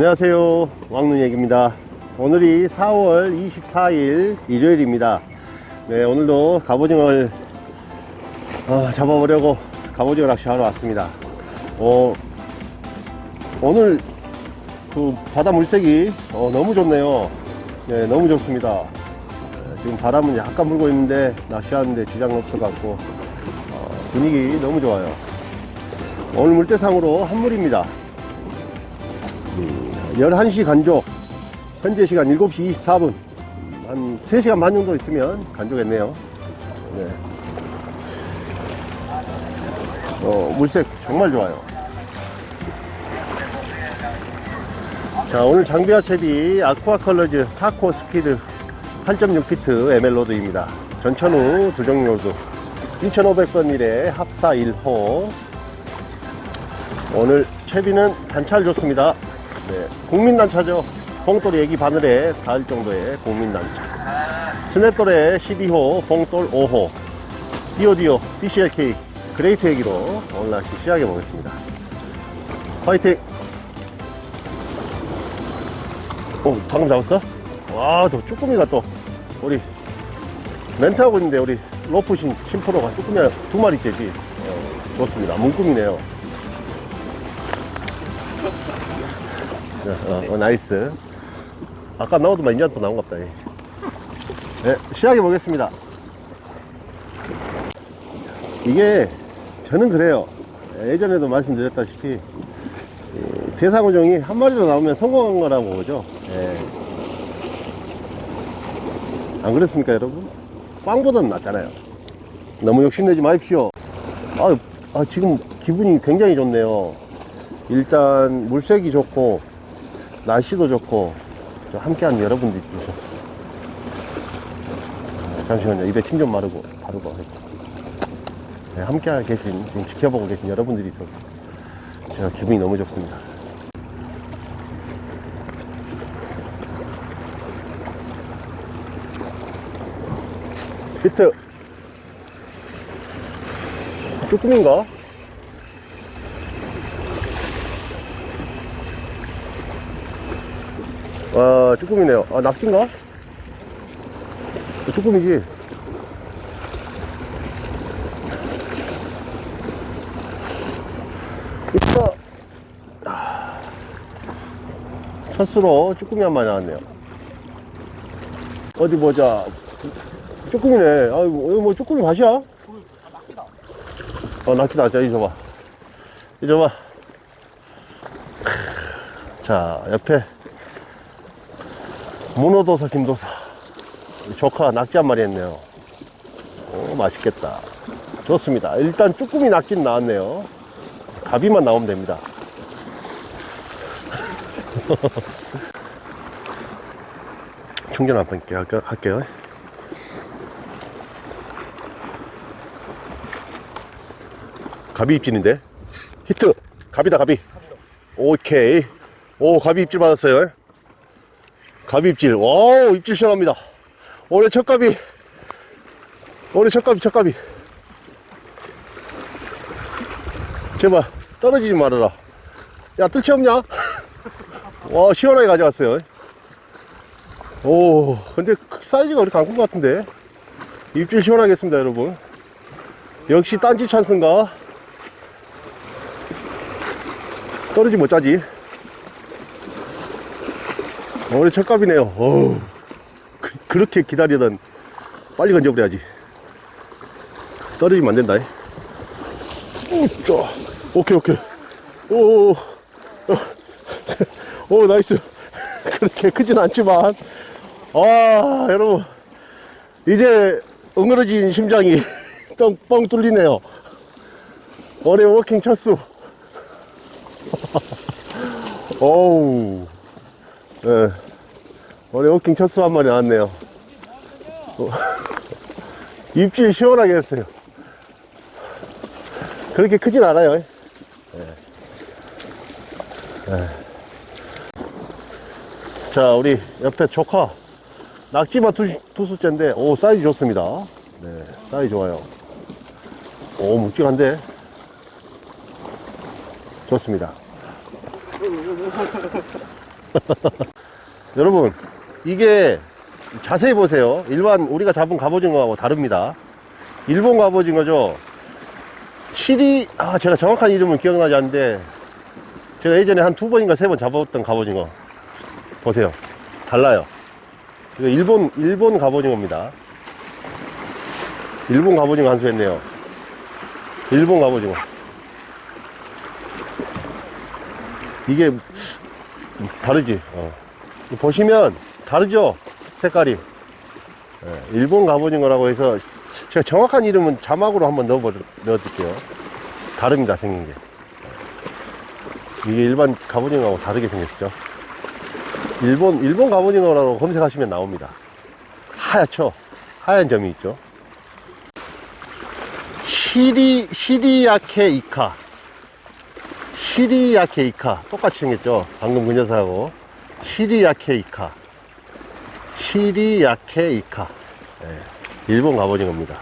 안녕하세요. 왕눈얘기입니다. 오늘이 4월 24일 일요일입니다. 네 오늘도 갑오징어를 어, 잡아보려고 갑오징어 낚시하러 왔습니다. 어, 오늘 그 바다 물색이 어, 너무 좋네요. 네 너무 좋습니다. 네, 지금 바람은 약간 불고 있는데 낚시하는데 지장 없어갖고 어, 분위기 너무 좋아요. 오늘 물대상으로 한물입니다 11시 간족. 현재 시간 7시 24분. 한 3시간 반 정도 있으면 간족했네요. 네. 어, 물색 정말 좋아요. 자 오늘 장비와 채비 아쿠아 컬러즈 타코 스피드 8.6피트 ML로드입니다. 전천후 두정리 로드. 2500번 1에 합사 1호. 오늘 채비는 단차를 줬습니다 네, 국민단차죠. 봉돌 애기 바늘에 닿을 정도의 국민단차. 스냅돌에 12호, 봉돌 5호. 디오디오, BCLK, 그레이트 애기로 오늘 낚시 시작해 보겠습니다. 화이팅! 오, 방금 잡았어? 와, 또 쭈꾸미가 또, 우리, 멘트하고 있는데, 우리, 로프신 심프로가 쭈꾸미 두 마리 째지. 어, 좋습니다. 문꿈이네요. 어, 어, 나이스. 아까 나오더만 또 나온 것 같다. 예. 네, 시작해 보겠습니다. 이게 저는 그래요. 예전에도 말씀드렸다시피 이 대상어종이 한 마리로 나오면 성공한 거라고 보죠. 예. 안 그렇습니까, 여러분? 빵보다는 낫잖아요. 너무 욕심내지 마십시오. 아, 아, 지금 기분이 굉장히 좋네요. 일단 물색이 좋고 날씨도 좋고 저 함께한 여러분들이 오셨어요. 아, 잠시만요. 입에 침 좀 마르고 바르고 네, 함께 계신 지금 지켜보고 계신 여러분들이 있어서 제가 기분이 너무 좋습니다. 히트 쭈꾸미인가? 아, 쭈꾸미네요. 아, 낚시인가? 어, 쭈꾸미지. 이거, 아, 첫수로 쭈꾸미 한 마리 나왔네요. 어디 보자. 쭈꾸미네. 이거 뭐 쭈꾸미 밭이야? 어, 낚시다. 자, 이리 줘봐. 이리 줘봐. 자, 옆에 문어도사 김도사. 조카 낙지 한 마리 했네요. 오, 맛있겠다. 좋습니다. 일단 쭈꾸미 낙지는 나왔네요. 가비만 나오면 됩니다. 충전 한번 할게요, 할게요. 가비 입질인데? 히트! 가비다 가비. 오케이. 오 가비 입질 받았어요 가비 입질. 와우, 입질 시원합니다. 올해 첫 가비. 올해 첫 가비, 첫 가비. 제발, 떨어지지 말아라. 야, 뜰채 없냐? 와, 시원하게 가져왔어요. 오, 근데 사이즈가 우리 강군 같은데. 입질 시원하게 했습니다, 여러분. 역시 딴지 찬스인가? 떨어지 못 짜지. 올해 첫갑이네요. 어우, 그, 렇게 기다리던 빨리 건져버려야지. 떨어지면 안 된다. 우짜. 오케이, 오케이. 오, 오, 오, 나이스. 그렇게 크진 않지만. 아, 여러분. 이제 응어러진 심장이 뻥, 뻥 뚫리네요. 올해 워킹 첫수. 어우. 예. 올해 워킹 첫수 한 마리 나왔네요. 어, 입질 시원하게 했어요. 그렇게 크진 않아요. 예. 예. 자, 우리 옆에 조카. 낙지만 두, 두 수째인데, 오, 사이즈 좋습니다. 네, 사이즈 좋아요. 오, 묵직한데. 좋습니다. 여러분, 이게 자세히 보세요. 일반 우리가 잡은 갑오징어하고 다릅니다. 일본 갑오징어죠. 실이, 아, 제가 정확한 이름은 기억나지 않는데, 제가 예전에 한 두 번인가 세 번 잡아봤던 갑오징어. 보세요. 달라요. 이거 일본, 일본 갑오징어입니다. 일본 갑오징어 한수 했네요. 일본 갑오징어. 이게 다르지. 어. 보시면 다르죠. 색깔이. 예, 일본 갑오징어라고 해서 제가 정확한 이름은 자막으로 한번 넣어드릴게요. 다릅니다 생긴 게. 이게 일반 갑오징어하고 다르게 생겼죠. 일본 일본 갑오징어라고 검색하시면 나옵니다. 하얗죠. 하얀 점이 있죠. 시리 시리야케 이카. 시리야케 이카 똑같이 생겼죠. 방금 그 녀석하고 시리야케 이카. 시리야케 이카. 예, 일본 갑오징어입니다.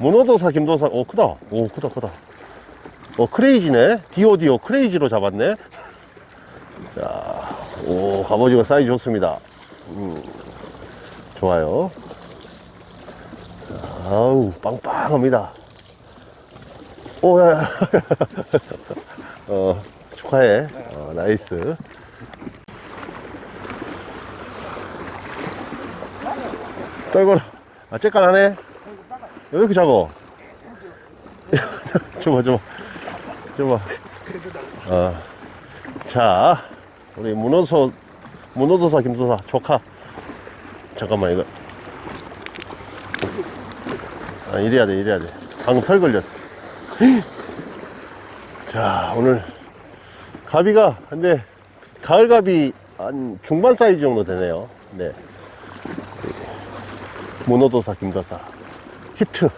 문어도사 김도사 오 크다. 오 크다 크다. 어 크레이지네. 디오디오 크레이지로 잡았네. 자, 오 갑오징어 사이즈 좋습니다. 음, 좋아요. 아우 빵빵합니다. 오, 야, 야. 어, 축하해. 어, 나이스. 떨거라. 아, 째깔 하네? 왜 이렇게 작어? 줘봐, 줘봐. 줘봐. 어. 자, 우리 문어소, 문어도사 김도사 조카. 잠깐만, 이거. 아, 이래야 돼, 이래야 돼. 방금 설 걸렸어. 자, 오늘 가비가 근데 가을 가비 한 중반 사이즈 정도 되네요. 네. 모노도사 김도사 히트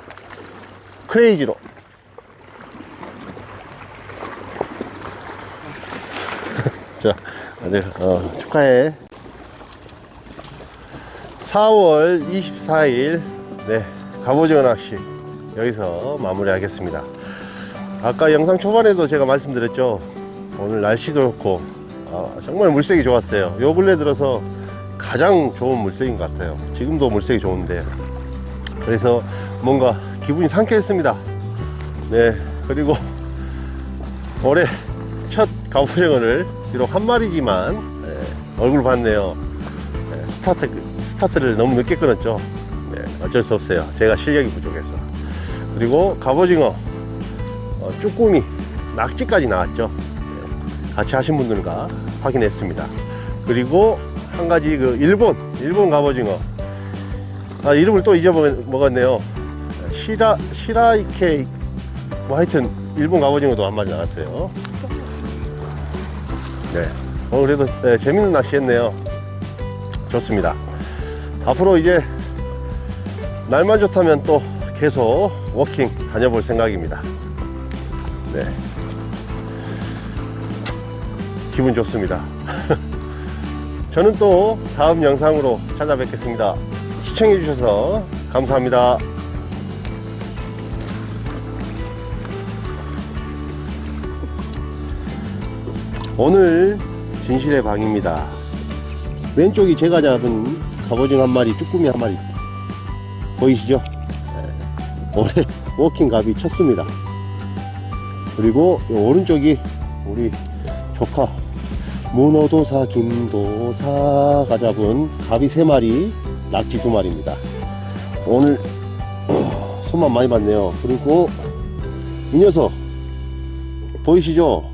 크레이지로 자, 아들 어, 축하해. 4월 24일 네 갑오징어 낚시 여기서 마무리하겠습니다. 아까 영상 초반에도 제가 말씀드렸죠. 오늘 날씨도 좋고 아, 정말 물색이 좋았어요. 요 근래 들어서 가장 좋은 물색인 것 같아요. 지금도 물색이 좋은데 그래서 뭔가 기분이 상쾌했습니다. 네 그리고 올해 첫 갑오징어를 비록 한 마리지만 네, 얼굴 봤네요. 네, 스타트 스타트를 너무 늦게 끊었죠. 네, 어쩔 수 없어요. 제가 실력이 부족해서. 그리고 갑오징어 어, 쭈꾸미, 낙지까지 나왔죠. 네, 같이 하신 분들과 확인했습니다. 그리고 한 가지 그 일본, 일본 갑오징어. 아, 이름을 또 잊어먹었네요. 시라, 시라이케, 뭐 하여튼 일본 갑오징어도 한 마리 나왔어요. 네. 어, 그래도 네, 재밌는 낚시 했네요. 좋습니다. 앞으로 이제 날만 좋다면 또 계속 워킹 다녀볼 생각입니다. 네. 기분 좋습니다. 저는 또 다음 영상으로 찾아뵙겠습니다. 시청해주셔서 감사합니다. 오늘 진실의 방입니다. 왼쪽이 제가 잡은 갑오징어 한 마리, 쭈꾸미 한 마리 보이시죠? 네. 올해 워킹 갑이 쳤습니다. 그리고 이 오른쪽이 우리 조카 문어도사 김도사가 잡은 갑이 세 마리 낙지 두 마리입니다. 오늘 손만 많이 봤네요. 그리고 이 녀석 보이시죠?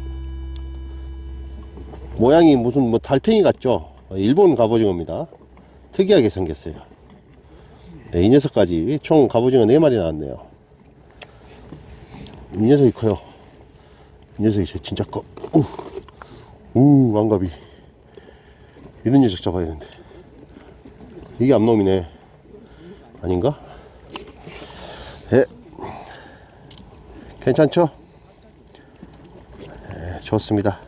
모양이 무슨 뭐 달팽이 같죠? 일본 갑오징어입니다. 특이하게 생겼어요. 네, 이 녀석까지 총 갑오징어 네 마리 나왔네요. 이 녀석이 커요 이 녀석이 저- 진짜 커. 우, 우, 왕갑이. 이런 녀석 잡아야 되는데. 이게 암놈이네. 아닌가? 예. 괜찮죠? 예, 좋습니다.